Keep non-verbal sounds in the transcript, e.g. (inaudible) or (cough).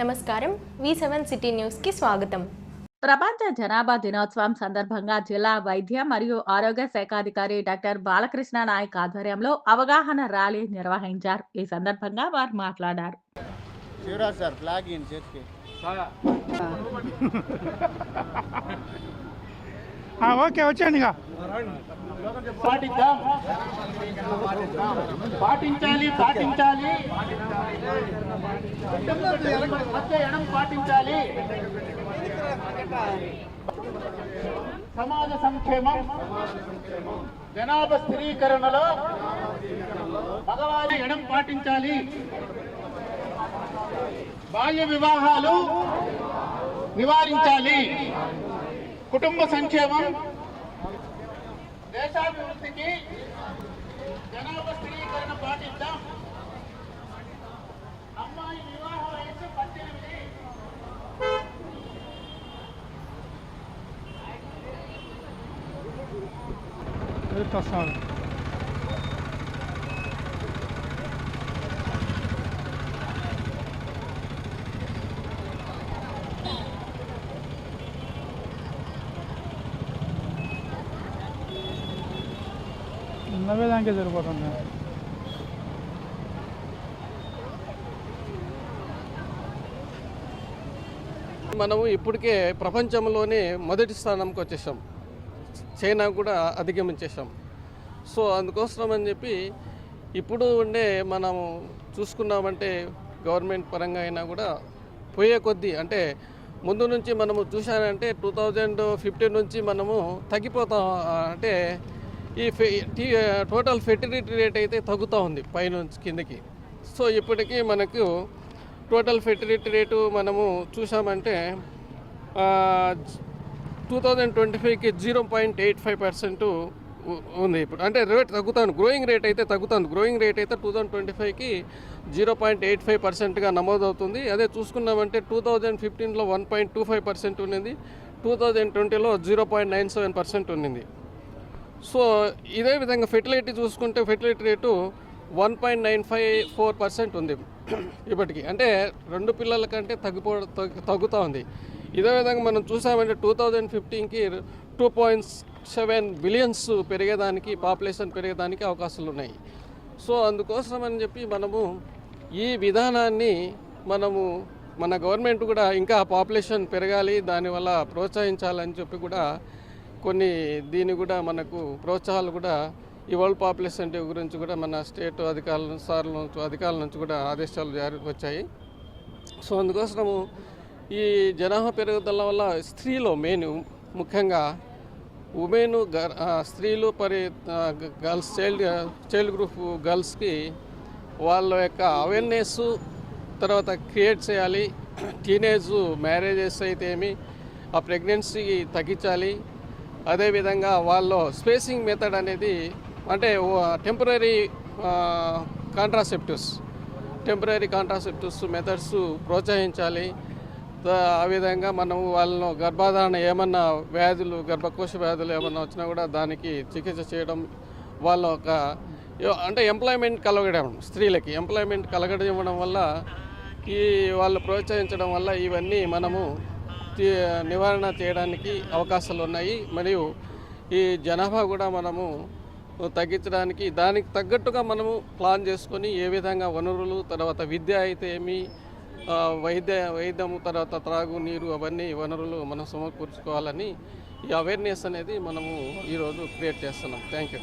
నమస్కారం. వి seven city న్యూస్కి స్వాగతం. ప్రపంచ జనాభా దినోత్సవం సందర్భంగా జిల్లా వైద్య మరియు ఆరోగ్య శాఖాధికారి డాక్టర్ బాలకృష్ణ నాయక్ ఆధ్వర్యంలో అవగాహన ర్యాలీ నిర్వహించారు. ఈ సందర్భంగా వారు మాట్లాడారు. శివరాజ్ సార్. (laughs) ఓకే వచ్చేయండి ఇక. పాటిద్దాం. పాటించాలి పాటించాలి. మధ్య ఎడం పాటించాలి. సమాజ సంక్షేమం. జనాభా స్థిరీకరణలో మగవారి ఎడం పాటించాలి. బాల్య వివాహాలు నివారించాలి. కుటుంబ సంక్షేమం దేశాభివృద్ధికి జనాభా స్థిరీకరణ పాటిద్దాం. అమ్మాయి వివాహ వయసు పద్దెనిమిది. ప్రసాద్? నవ్వేదానికే సరిపోతుంది. మనము ఇప్పటికే ప్రపంచంలోనే మొదటి స్థానంకి వచ్చేసాం. చైనా కూడా అధిగమించేసాం. సో అందుకోసం అని చెప్పి ఇప్పుడు ఉండే మనము చూసుకున్నామంటే గవర్నమెంట్ పరంగా అయినా కూడా పోయే కొద్దీ అంటే ముందు నుంచి మనము చూశానంటే టూ థౌజండ్ ఫిఫ్టీన్ నుంచి మనము తగ్గిపోతాం అంటే ఈ టీ- టోటల్ ఫెర్టిలిటీ రేట్ అయితే తగ్గుతూ ఉంది పైనుంచి కిందకి. సో ఇప్పటికీ మనకు టోటల్ ఫెర్టిలిటీ రేటు మనము చూసామంటే టూ థౌజండ్ ట్వంటీ ఫైవ్కి zero point eight five percent ఉంది ఇప్పుడు. అంటే రేట్ తగ్గుతుంది గ్రోయింగ్ రేట్ అయితే తగ్గుతుంది గ్రోయింగ్ రేట్ అయితే టూ థౌజండ్ ట్వంటీ ఫైవ్కి జీరో పాయింట్ ఎయిట్ ఫైవ్ పర్సెంట్గా నమోదవుతుంది. అదే చూసుకున్నామంటే టూ థౌజండ్ ఫిఫ్టీన్లో one point two five percent ఉన్నింది టూ థౌజండ్ ట్వంటీలో zero point nine seven percent ఉన్నింది. సో ఇదే విధంగా ఫెర్టిలిటీ చూసుకుంటే fertility rate one point nine five four percent ఉంది ఇప్పటికి. అంటే రెండు పిల్లల కంటే తగ్గిపో తగ్గుతూ ఉంది. ఇదే విధంగా మనం చూసామంటే టూ థౌజండ్ ఫిఫ్టీన్కి టూ పాయింట్ సెవెన్ బిలియన్స్ పెరిగేదానికి పాపులేషన్ పెరిగేదానికి అవకాశాలు ఉన్నాయి. సో అందుకోసం అని చెప్పి మనము ఈ విధానాన్ని మనము మన గవర్నమెంట్ కూడా ఇంకా పాపులేషన్ పెరగాలి దానివల్ల ప్రోత్సహించాలని చెప్పి కూడా కొన్ని దీని కూడా మనకు ప్రోత్సాహాలు కూడా ఈ వరల్డ్ పాపులేషన్ డే గురించి కూడా మన స్టేట్ అధికారుల సార్ల నుంచి అధికారుల నుంచి కూడా ఆదేశాలు జారీ వచ్చాయి. సో అందుకోసము ఈ జనాభా పెరుగుదల వల్ల స్త్రీలో మెయిన్ ముఖ్యంగా ఉమెన్ స్త్రీలు పరి గర్ల్స్ చైల్డ్ చైల్డ్ గ్రూప్ గర్ల్స్కి వాళ్ళ యొక్క అవేర్నెస్ తర్వాత క్రియేట్ చేయాలి. (clears throat) టీనేజ్ మ్యారేజెస్ అయితే ఏమి ఆ ప్రెగ్నెన్సీ తగ్గించాలి. అదేవిధంగా వాళ్ళు స్పేసింగ్ మెథడ్ అనేది అంటే temporary contraceptives temporary contraceptives methods ప్రోత్సహించాలి. ఆ విధంగా మనం వాళ్ళను గర్భధారణ ఏమన్నా వ్యాధులు గర్భకోశ వ్యాధులు ఏమన్నా వచ్చినా కూడా దానికి చికిత్స చేయడం వాళ్ళ ఒక అంటే ఎంప్లాయ్మెంట్ కలగడం స్త్రీలకి ఎంప్లాయ్మెంట్ కలగడం ఇవ్వడం వల్ల ఈ వాళ్ళు ప్రోత్సహించడం వల్ల ఇవన్నీ మనము నివారణ చేయడానికి అవకాశాలు ఉన్నాయి. మరియు ఈ జనాభా కూడా మనము తగ్గించడానికి దానికి తగ్గట్టుగా మనము ప్లాన్ చేసుకొని ఏ విధంగా వనరులు తర్వాత విద్య అయితే ఏమి వైద్య వైద్యము తర్వాత త్రాగు నీరు అవన్నీ వనరులు మనం సమకూర్చుకోవాలని ఈ అవేర్నెస్ అనేది మనము ఈరోజు క్రియేట్ చేస్తున్నాం. Thank you